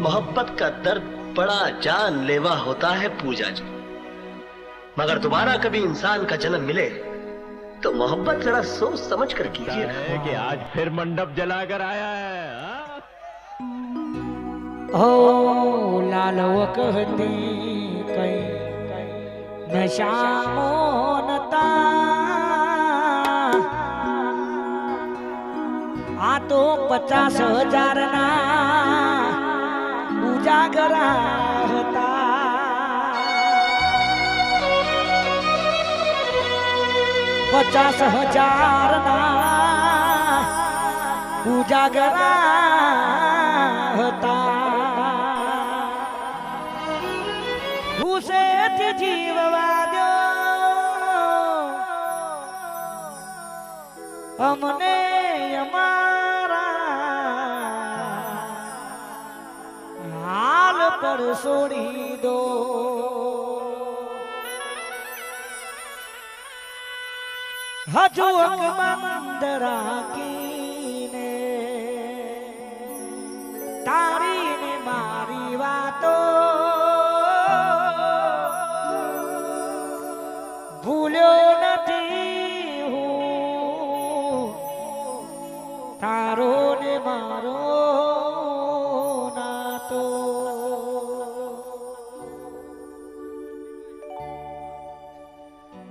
मोहब्बत का दर्द बड़ा जानलेवा होता है पूजा जी। मगर दोबारा कभी इंसान का जन्म मिले तो मोहब्बत जरा सोच समझ कर कीजिए। कि आज फिर मंडप जलाकर आया है हाँ? ओ लाल कहती कई नशा मोनता आ तो पचास हज़ार ना। ઉજાગરા હતા પચાસ હજાર ના ઉજાગરા હતા હુસેથી જીવવા દો અમને અમારા પર છોડી દો. હજુ મંદરા રાખીને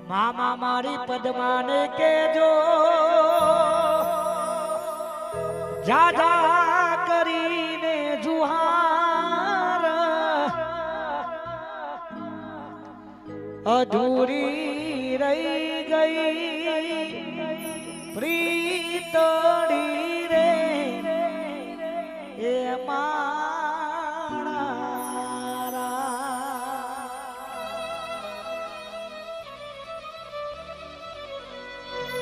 મામા મારી પદ્માને કેજો જાજા કરીને જુહાર. અધૂરી રહી ગઈ. પ્રીતડી રે. એ મારા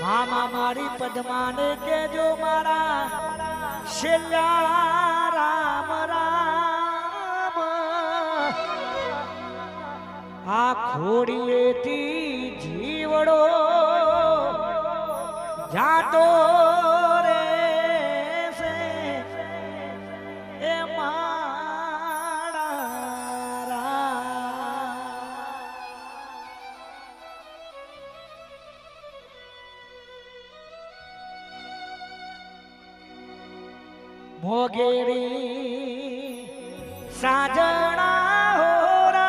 મામા મારી પદ્માને કેજો મારા છેલ્લા રામ રામ. આ ખોડીએથી જીવડો જાતો મોગેરી સાજણા હોરા.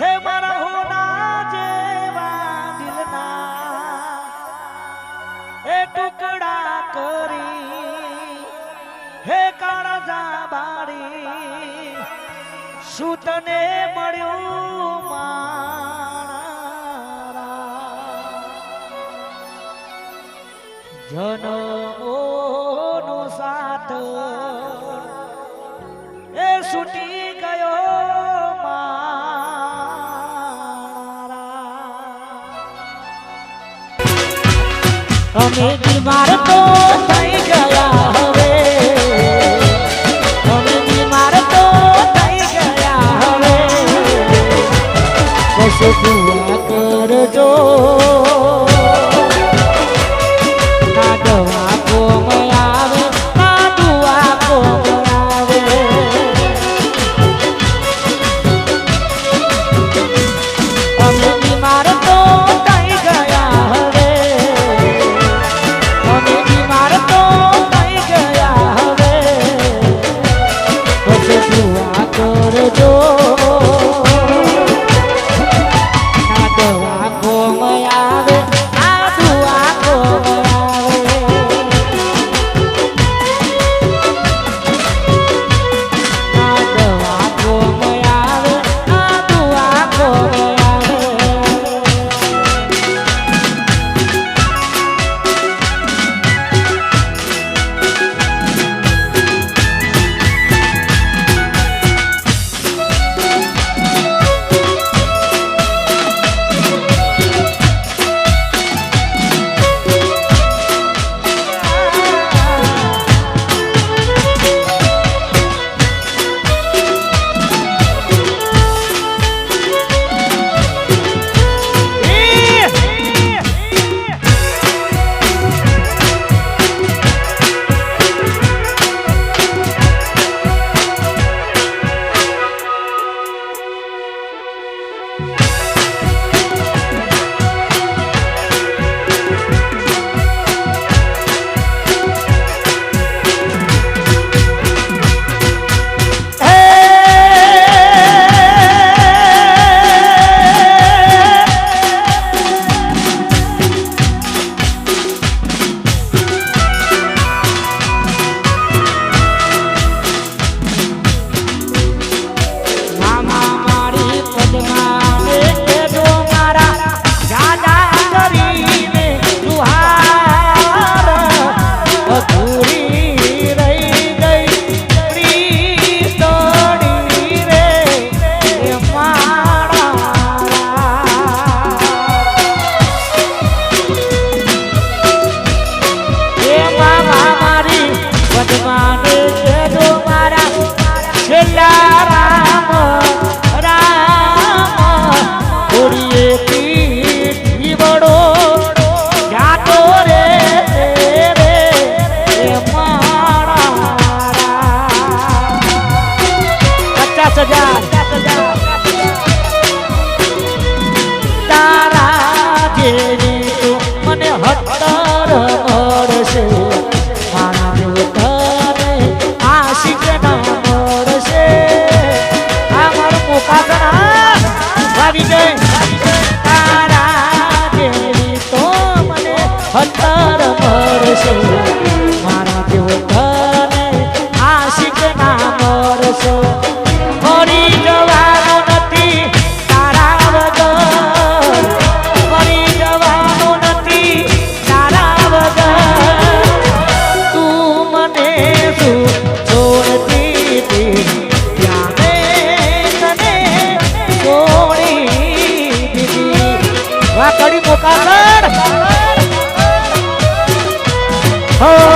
હે મારા હોના જેવા દિલના, એ ટુકડા કરી, હે કાળજા બારી સુતને મળ્યું મારા જનમોનો સાથ. એ છૂટી ગયો મારા. અમે તો થઈ Oh. વાહ કડી મોકાસણ હો